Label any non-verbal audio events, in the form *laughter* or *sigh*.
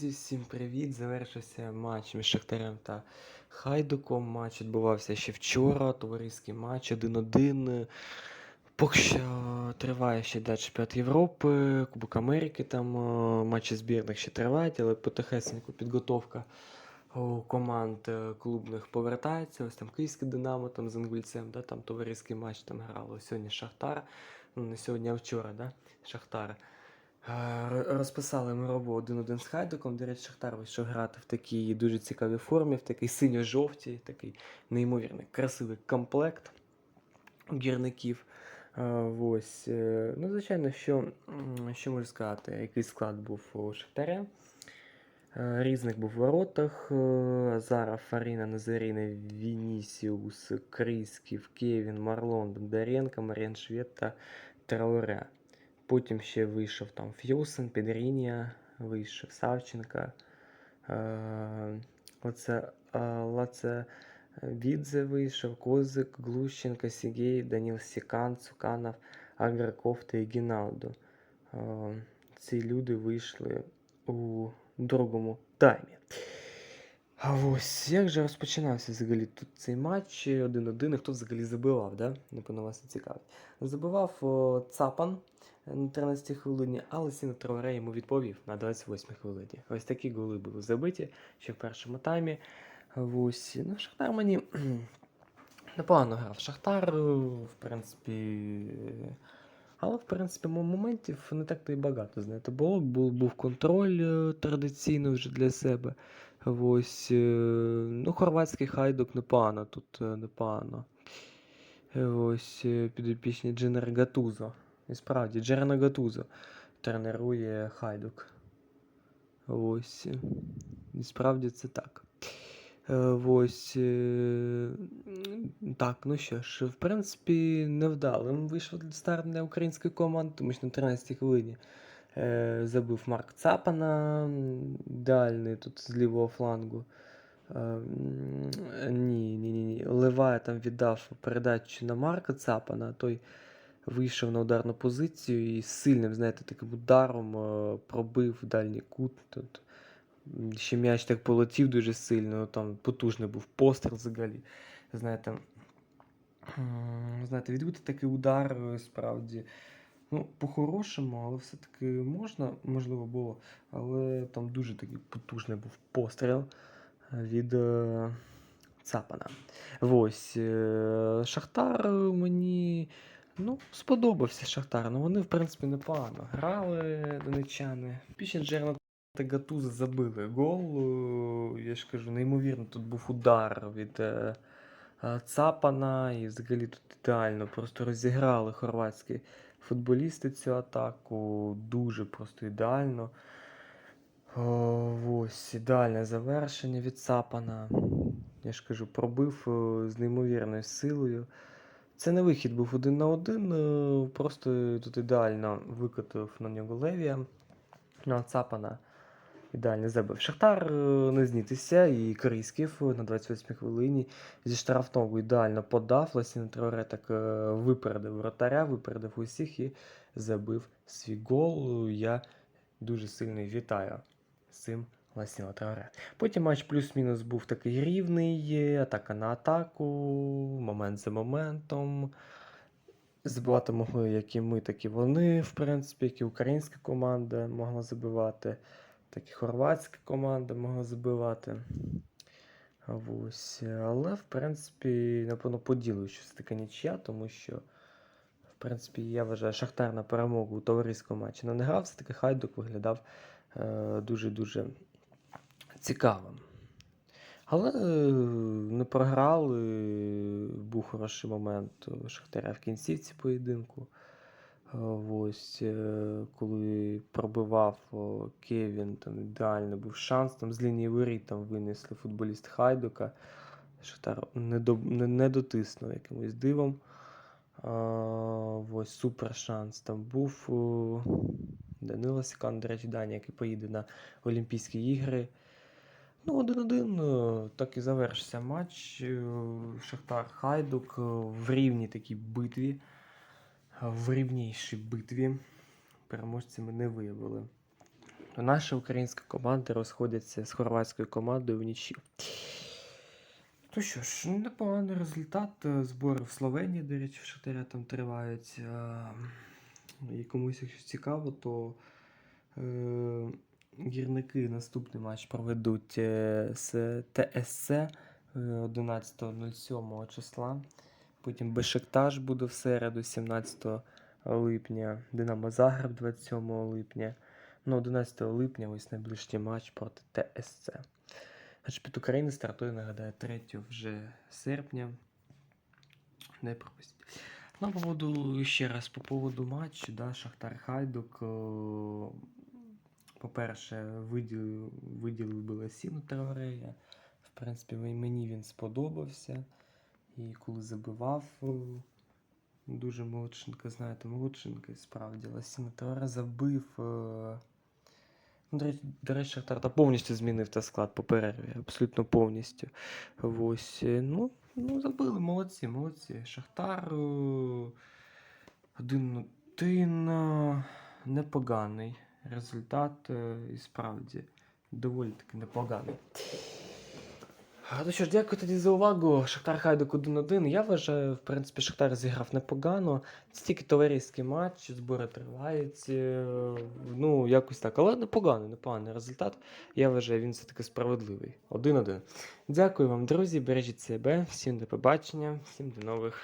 Друзі, всім привіт! Завершився матч між Шахтарем та Хайдуком. Матч відбувався ще вчора. Товариський матч 1-1. Поки що триває ще далі чемпіонат Європи, Кубок Америки. Там е, матчі збірних ще тривають, але потихесеньку підготовка у команд е, клубних повертається. Ось там Київське Динамо там з англійцем, да, там товариський матч там грало. Сьогодні Шахтар. Ну, не сьогодні, а вчора, да? Шахтар. Розписали ми робу 1-1 з Хайдуком. До речі, Шахтар вийшов грати в такій дуже цікавій формі, в такій синьо-жовтій, такий неймовірний, красивий комплект гірників. Ось. е, Ну, звичайно, що, що можу сказати, який склад був у Шахтаря. Різник був в воротах. е, Азаров, Фаріна, Назаріна, Вінісіус, Крісків, Кевін, Марлон, Бондаренко, Маріан Швед та Трауре. Потім ще вийшов там Ф'юсен, Підрінія, вийшов Савченка. Е, Оце е, Лаце Відзе вийшов, Козик, Глущенко, Сігей, Даніл Сікан, Цуканов, Аграков та Гіналдо. Е, Ці люди вийшли у другому таймі. А ось як же розпочинався взагалі тут цей матч 1-1, і хто взагалі забивав, да? Напевно, вас це цікавить. Забивав о, Цапан на 13 хвилині, але Сіна Траоре йому відповів на 28 хвилині. Ось такі голи були забиті ще в першому таймі. Ось, ну, Шахтар мені *clears throat* непогано грав. Шахтар, е, в принципі. Але, в принципі, моментів не так то і багато. Знаєте, було, був, був контроль е, традиційний вже для себе. Ось, е, ну, хорватський хайдук непогано тут непогано. Ось підопічні Дженер Гатузо. І справді, Джерена Гатузо тренує хайдук. Ось. е, І справді це так. Е, Ось. е, Так, ну що ж, в принципі, невдалим вийшов старт для української команди, тому що на 13-й хвилині забив Марк Цапана, м, ідеальний тут з лівого флангу. Е, Ні, ні, ні, ні. Левая там віддав передачу на Марка Цапана, той вийшов на ударну позицію і сильним, знаєте, таким ударом е, пробив дальній кут. Тут ще м'яч так полетів дуже сильно, там потужний був постріл взагалі. Знаєте, знаєте, відбити такий удар е, справді. Ну, по-хорошому, але все-таки можна, можливо, було. Але там дуже такий потужний був постріл від е, Цапана. Ось. е, Шахтар мені ну, сподобався Шахтар. Ну вони, в принципі, непогано грали донечани. Після Джерна та Гатуза забили гол. е, Я ж кажу, неймовірно, тут був удар від е, е, Цапана, і взагалі тут ідеально просто розіграли хорватські футболісти цю атаку. Дуже просто ідеально. О, ось, ідеальне завершення від Цапана. Я ж кажу, пробив з неймовірною силою. Це не вихід був один на один, е, просто тут ідеально викотив на нього Левія. На Цапана ідеально забив. Шахтар е, не знітився, і Крисків на 28 хвилині зі штрафного ідеально подав. Ласіна Троре так е, випередив вратаря, випередив усіх і забив свій гол. Я дуже сильно вітаю з цим Ласіна Троре. Потім матч плюс-мінус був такий рівний, атака на атаку, момент за моментом. Забивати могли як і ми, так і вони, в принципі, як і українська команда могла забивати, так і хорватська команда могла забивати. Ось. Але, в принципі, напевно, поділую, що це така нічия, тому що, в принципі, я вважаю, Шахтар на перемогу у товариському матчі не грав, все-таки Хайдук виглядав е, дуже-дуже цікавим. Але е, не програли. Був хороший момент Шахтаря в кінцівці поєдинку. Е, Ось, е, коли пробивав Кевін, там ідеально був шанс. Там з лінії воріт там винесли футболіст Хайдука. Шахтар не, до, не, не дотиснув якимось дивом. А, ось супер шанс там був. Данила Сікан, до речі, Даня, який поїде на Олімпійські ігри. Ну, один-один, е, так і завершився матч. Е, Шахтар Хайдук е, в рівній такій битві, в рівнішій битві. Переможцями не виявили. наша українська команда розходиться з хорватською командою в нічю. Ну що ж, непоганий результат. Збори в Словенії, до речі, в Шахтаря там тривають. І комусь, якщо цікаво, то гірники наступний матч проведуть е, з ТСЦ е, 11.07 числа. Потім Бешикташ буде в середу, 17 липня, Динамо Загреб 27 липня. Ну, 11 липня ось найближчий матч проти ТСЦ. Чемпіонат України стартує, нагадаю, 3 вже серпня. Не пропустіть. Ну, поводу, ще раз, по поводу матчу, да, Шахтар Хайдук. По-перше, виділив, виділив Беласіну Траорея. В принципі, мені він сподобався. І коли забивав, дуже молодшинка, знаєте, молодшинка, справді. Ласіна Траоре забив. Ну, до речі, Шахтар та повністю змінив та склад по перерві, абсолютно повністю. Ось, е, ну, ну, забили, молодці, молодці. Шахтар один непоганий результат, е, і справді доволі таки непоганий. Ну що ж, дякую тоді за увагу. Шахтар Хайдук 1-1. Я вважаю, в принципі, Шахтар зіграв непогано. Це тільки товариський матч, збори тривають. е, Ну, якось так. Але непоганий, непоганий результат. Я вважаю, він все-таки справедливий. 1-1. Дякую вам, друзі. Бережіть себе. Всім до побачення, всім до нових